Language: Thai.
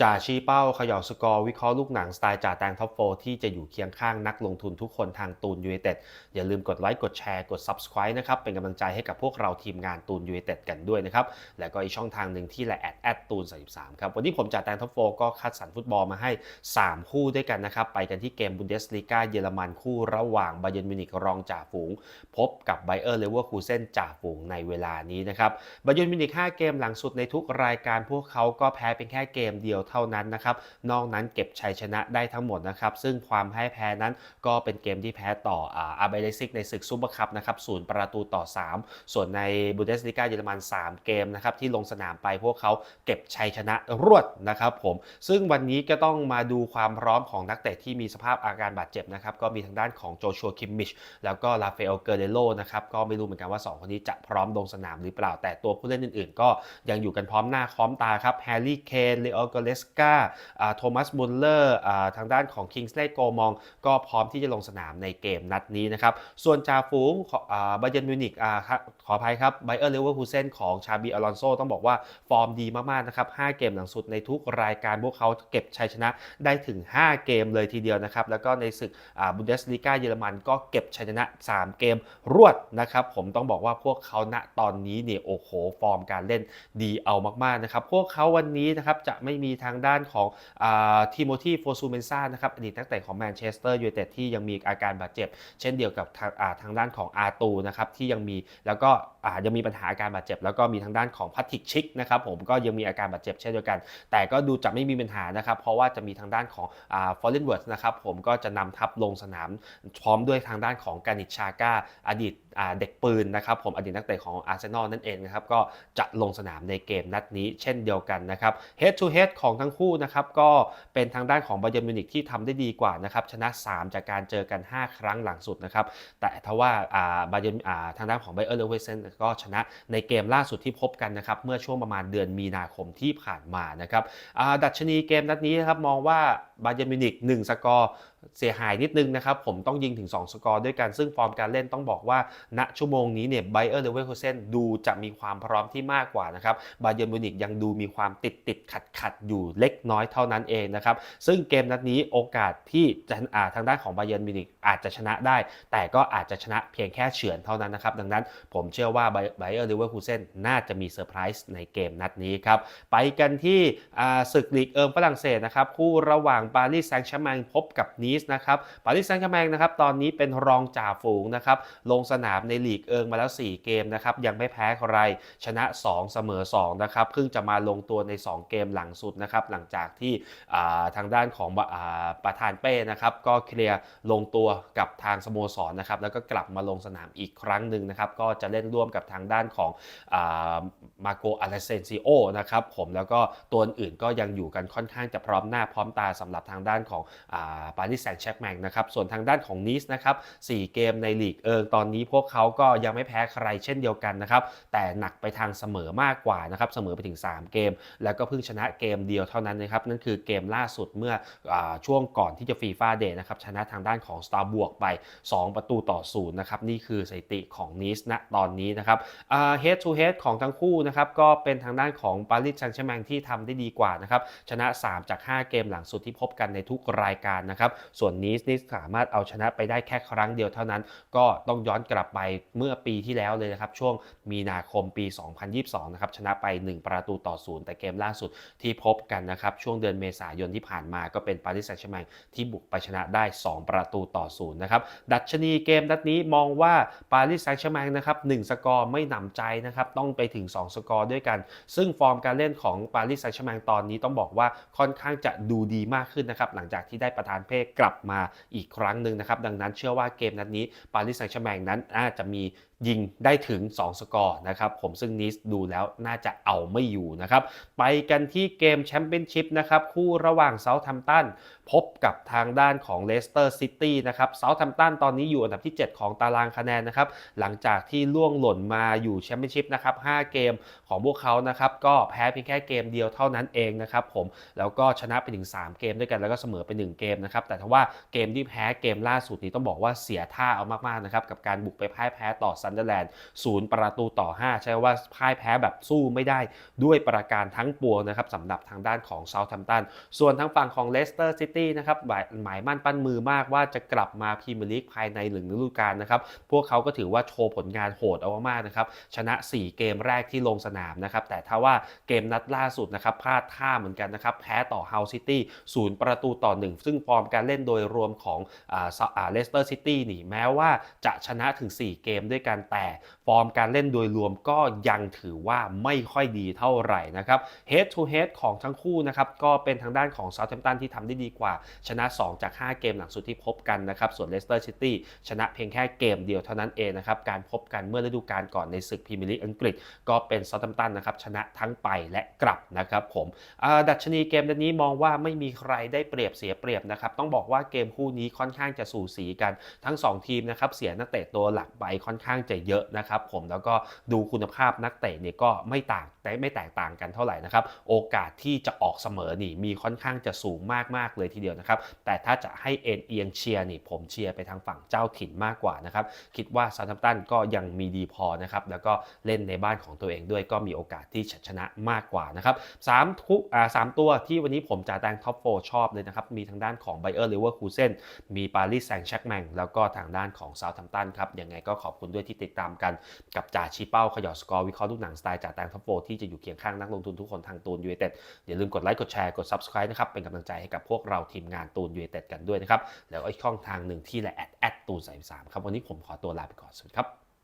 จ่าชี้เป้าเขย่าสกอร์วิเคราะห์ลูกหนังสไตล์จ่าแตงท็อปโฟที่จะอยู่เคียงข้างนักลงทุนทุกคนทางตูนยูไนเต็ดอย่าลืมกดไลค์กดแชร์กด Subscribe นะครับ เป็นกำลังใจให้กับพวกเราทีมงานตูนยูไนเต็ดกันด้วยนะครับ แล้วก็อีกช่องทางหนึ่งที่แหละแอดแอดตูน33ครับ วันนี้ผมจ่าแตงท็อปโฟก็คัดสรรฟุตบอลมาให้ 3 คู่ด้วยกันนะครับ ไปกันที่เกมบุนเดสลีกาเยอรมันคู่ระหว่างบาเยร์นมิวนิกรองจ่าฝูง พบกับไบเออร์เลเวอร์คูเซนจ่าฝูงในเวลานี้นะครับบาเยร์นมิวนิก5เกมหลังสุดในทุกรายการพวกเขาก็แพ้เป็นแค่เกมเดียวเท่านั้นนะครับนอกนั้นเก็บชัยชนะได้ทั้งหมดนะครับซึ่งความพ่ายแพ้นั้นก็เป็นเกมที่แพ้ต่ออาร์เบเลซิกในศึกซูเปอร์คัพนะครับศูนย์ประตูต่อ 3 ส่วนในบูเดสลิกาเยอรมัน 3 เกมนะครับที่ลงสนามไปพวกเขาเก็บชัยชนะรวดนะครับผมซึ่งวันนี้ก็ต้องมาดูความพร้อมของนักเตะที่มีสภาพอาการบาดเจ็บนะครับก็มีทางด้านของโจชัวคิมมิชแล้วก็ลาเฟลเกเรโลนะครับก็ไม่รู้เหมือนกันว่า 2 คนนี้จะพร้อมลงสนามหรือเปล่าแต่ตัวผู้เล่นอื่น ๆ ก็ยังอยู่กันพร้อมหน้าพร้อมตาครับแฮร์รี่เคนเลโอเกเลสกาโทมัสมุลเลอร์ทางด้านของคิงส์เลย์โกมอง ก็พร้อมที่จะลงสนามในเกมนัดนี้นะครับ ส่วนจาฟูงบาเยนมิวนิกขออภัยครับไบเออร์เลเวอร์คูเซนของชาบีอลอนโซต้องบอกว่าฟอร์มดีมาก ๆ นะครับ 5 เกมหลังสุดในทุกรายการพวกเขาเก็บชัยชนะได้ถึง 5 เกมเลยทีเดียวนะครับ แล้วก็ในศึกบุนเดสลีกาเยอรมันก็เก็บชัยชนะ 3 เกมรวดนะครับ ผมต้องบอกว่าพวกเขาณตอนนี้เนี่ยโอ้โห ฟอร์มการเล่นดีเอามาก ๆ นะครับ พวกเขาวันนี้นะครับจะไม่มีทางด้านของทิโมธีโฟซูเมนซ่านะครับอดีตนักเตะของแมนเชสเตอร์ยูไนเต็ดที่ยังมีอาการบาดเจ็บ เช่นเดียวกับทางทางด้านของอาตูนะครับที่ยังมีแล้วก็ยังมีปัญหาอาการบาดเจ็บ แล้วก็มีทางด้านของพัตติกชิกนะครับผมก็ยังมีอาการบาดเจ็บเช่นเดียวกัน แต่ก็ดูจะไม่มีปัญหานะครับเพราะว่าจะมีทางด้านของฟอร์เรนเวิร์ดนะครับผมก็จะนำทัพลงสนามพร้อมด้วยทางด้านของกานิชชาก้าอดีตเด็กปืนนะครับผมอดีตนักเตะของอาร์เซนอลนั่นเองนะครับก็จะลงสนามในเกมนัดนี้เช่นเดียวกันนะครับ head to head ของทั้งคู่นะครับก็เป็นทางด้านของบาเยอร์มิวนิกที่ทำได้ดีกว่านะครับชนะ 3 จากการเจอกัน 5 ครั้งหลังสุดนะครับแต่ถ้าว่าบาเยอร์นทางด้านของไบเออร์เลเวเซนก็ชนะในเกมล่าสุดที่พบกันนะครับเมื่อช่วงประมาณเดือนมีนาคมที่ผ่านมานะครับดัชนีเกมนัดนี้นะครับมองว่าบาเยร์นมิวนิก1สกอร์เสียหายนิดนึงนะครับ ผมต้องยิงถึง 2 สกอร์ด้วยกัน ซึ่งฟอร์มการเล่นต้องบอกว่า ณชั่วโมงนี้เนี่ยไบเออร์เลเวอร์คูเซนดูจะมีความพร้อมที่มากกว่านะครับบาเยอร์มิวนิกยังดูมีความติดติดขัดขัดอยู่เล็กน้อยเท่านั้นเองนะครับ ซึ่งเกมนัดนี้โอกาสที่จะทางด้านของบาเยอร์มิวนิกอาจจะชนะได้ แต่ก็อาจจะชนะเพียงแค่เฉือนเท่านั้นนะครับ ดังนั้นผมเชื่อว่าไบเออร์เลเวอร์คูเซนน่าจะมีเซอร์ไพรส์ในเกมนัดนี้ครับไปกันที่ศึกลีกเอิงฝรั่งเศสนะครับคู่ระหว่างปารีสแซงต์แชร์แมงพบกับนีสนะครับปารีสแซงต์แชร์แมงนะครับตอนนี้เป็นรองจ่าฝูงนะครับลงสนามในลีกเอิงมาแล้ว 4 เกมนะครับยังไม่แพ้ใครชนะ 2 เสมอ2นะครับเพิ่งจะมาลงตัวใน 2 เกมหลังสุดนะครับหลังจากที่ทางด้านของประธานเป้นะครับก็เคลียร์ลงตัวกับทางสโมสรนะครับแล้วก็กลับมาลงสนามอีกครั้งหนึ่งนะครับก็จะเล่นร่วมกับทางด้านของมาโกอาเลเซนซิโอนะครับผมแล้วก็ตัวอื่นก็ยังอยู่กันค่อนข้างจะพร้อมหน้าพร้อมตาสำหรับหลับทางด้านของปารีสแซงต์แชร์แมงนะครับส่วนทางด้านของนีสนะครับ4เกมในลีกเอิงตอนนี้พวกเขาก็ยังไม่แพ้ใครเช่นเดียวกันนะครับแต่หนักไปทางเสมอมากกว่านะครับเสมอไปถึง 3 เกม แล้วก็เพิ่งชนะเกมเดียวเท่านั้นนะครับนั่นคือเกมล่าสุดเมื่ออช่วงก่อนที่จะฟีฟ่าเดย์นะครับชนะทางด้านของสตาร์บวกไป 2 ประตูต่อศูนย์นะครับนี่คือสถิติของนีสณตอนนี้นะครับเฮดทูเฮดของทั้งคู่นะครับก็เป็นทางด้านของปารีสแซงต์แชร์แมงที่ทำได้ดีกว่านะครับชนะ 3 จาก 5 เกมหลังสุดที่พบกันในทุกรายการนะครับ ส่วนนีสนี่สามารถเอาชนะไปได้แค่ครั้งเดียวเท่านั้น ก็ต้องย้อนกลับไปเมื่อปีที่แล้วเลยนะครับ ช่วงมีนาคมปี 2022 นะครับ ชนะไป 1 ประตูต่อศูนย์แต่เกมล่าสุดที่พบกันนะครับ ช่วงเดือนเมษายนที่ผ่านมาก็เป็นปารีสแซงต์แชร์แมงที่บุกไปชนะได้ 2 ประตูต่อศูนย์นะครับ ดัชนีเกมนัดนี้มองว่าปารีสแซงต์แชร์แมงนะครับ1สกอร์ไม่หนำใจนะครับ ต้องไปถึง 2 สกอร์ด้วยกัน ซึ่งฟอร์มการเล่นของปารีสแซงต์แชร์แมงตอนนี้ต้องบอกว่าค่อนข้างจะดูดีมากขึ้นนะครับหลังจากที่ได้ประธานเพศกลับมาอีกครั้งหนึ่งนะครับดังนั้นเชื่อว่าเกมนัดนี้ปารีสแซงต์แชร์แมงนั้นอาจจะมี ยิงได้ถึง 2 สกอร์นะครับผมซึ่งนิสดูแล้วน่าจะเอาไม่อยู่นะครับ ไปกันที่เกมแชมเปี้ยนชิพนะครับ คู่ระหว่างเซาท์แฮมป์ตันพบกับทางด้านของเลสเตอร์ซิตี้นะครับเซาท์แฮมป์ตันตอนนี้อยู่อันดับที่ 7 ของตารางคะแนนนะครับ หลังจากที่ล่วงหล่นมาอยู่แชมเปี้ยนชิพนะครับ 5 เกมของพวกเขานะครับ ก็แพ้เพียงแค่เกมเดียวเท่านั้นเองนะครับผมแล้วก็ชนะไปถึง 3 เกมด้วยกันแล้วก็เสมอไป 1 เกมนะครับแต่ถ้าว่าเกมที่แพ้เกมล่าสุดนี้ต้องบอกว่าเสียท่าเอามากๆนะครับกับการบุกไปพ่ายแพ้ต่อซันนเดอร์แลนด์ศูนย์ประตูต่อ 5 ใช่ว่าพ่ายแพ้แบบสู้ไม่ได้ด้วยประการทั้งปวงนะครับสำหรับทางด้านของเซาท์แฮมป์ตันส่วนทางฝั่งของเลสเตอร์ซิตี้นะครับหมายมั่นปั้นมือมากว่าจะกลับมาพรีเมียร์ลีกภายในหนึ่งฤดูกาลนะครับพวกเขาก็ถือว่าโชว์ผลงานโหดเอามากนะครับชนะ 4 เกมแรกที่ลงสนามนะครับแต่ถ้าว่าเกมนัดล่าสุดนะครับพลาดท่าเหมือนกันนะครับแพ้ต่อเฮาซิตี้ศูนย์ประตูต่อ 1 ซึ่งฟอร์มการเล่นโดยรวมของเลสเตอร์ซิตี้นี่แม้ว่าจะชนะถึง 4 เกมด้วยกันแต่ฟอร์มการเล่นโดยรวมก็ยังถือว่าไม่ค่อยดีเท่าไหร่นะครับ head to head ของทั้งคู่นะครับก็เป็นทางด้านของ Southampton ที่ทำได้ดีกว่า ชนะ 2 จาก 5 เกมหลังสุดที่พบกันนะครับ ส่วน Leicester City ชนะเพียงแค่เกมเดียวเท่านั้นเองนะครับ การพบกันเมื่อฤดูกาลก่อนในศึกพรีเมียร์ลีกอังกฤษ ก็เป็น Southampton นะครับชนะทั้งไปและกลับนะครับผมดัชนีเกมนี้มองว่าไม่มีใครได้เปรียบเสียเปรียบนะครับต้องบอกว่าเกมคู่นี้ค่อนข้างจะสูสีกันทั้ง 2 ทีมนะครับเสียนักเตะตัวหลักไปค่อนข้างจะเยอะนะครับผมแล้วก็ดูคุณภาพนักเตะเนี่ยก็ไม่ต่าง แต่ไม่แตกต่างกันเท่าไหร่นะครับ โอกาสที่จะออกเสมอนี่มีค่อนข้างจะสูงมากๆเลยทีเดียวนะครับ แต่ถ้าจะให้เอ็นเอียงเชียร์นี่ผมเชียร์ไปทางฝั่งเจ้าถิ่นมากกว่านะครับ คิดว่าซาทัมตันก็ยังมีดีพอนะครับ แล้วก็เล่นในบ้านของตัวเองด้วยก็มีโอกาสที่จะชนะมากกว่านะครับสามทุกอ่าสามตัวที่วันนี้ผมจะแตงท็อปโฟชอบเลยนะครับ มีทางด้านของไบเออร์เลเวอร์คูเซนมีปารีสแซงต์แชร์กแมงแล้วก็ทางด้านของซาทัมตันครับยังไงก็ขอบคุณด้วยที่ติดตามกันกับจ่าชีเป้าขยอสกอร์วิเคราะห์ลูกหนังสไตล์จ่าแตงท็อปโฟที่จะอยู่เคียงข้างนักลงทุนทุกคนทางตูนยูเอเต็ดอย่าลืมกดไลค์กดแชร์กด Subscribe นะครับเป็นกำลังใจให้กับพวกเราทีมงานตูนยูเอเต็ดกันด้วยนะครับแล้วอีกช่องทางหนึ่งที่แหละแอดแอดตูนสามครับวันนี้ผมขอตัวลาไปก่อนสวัสดีครับ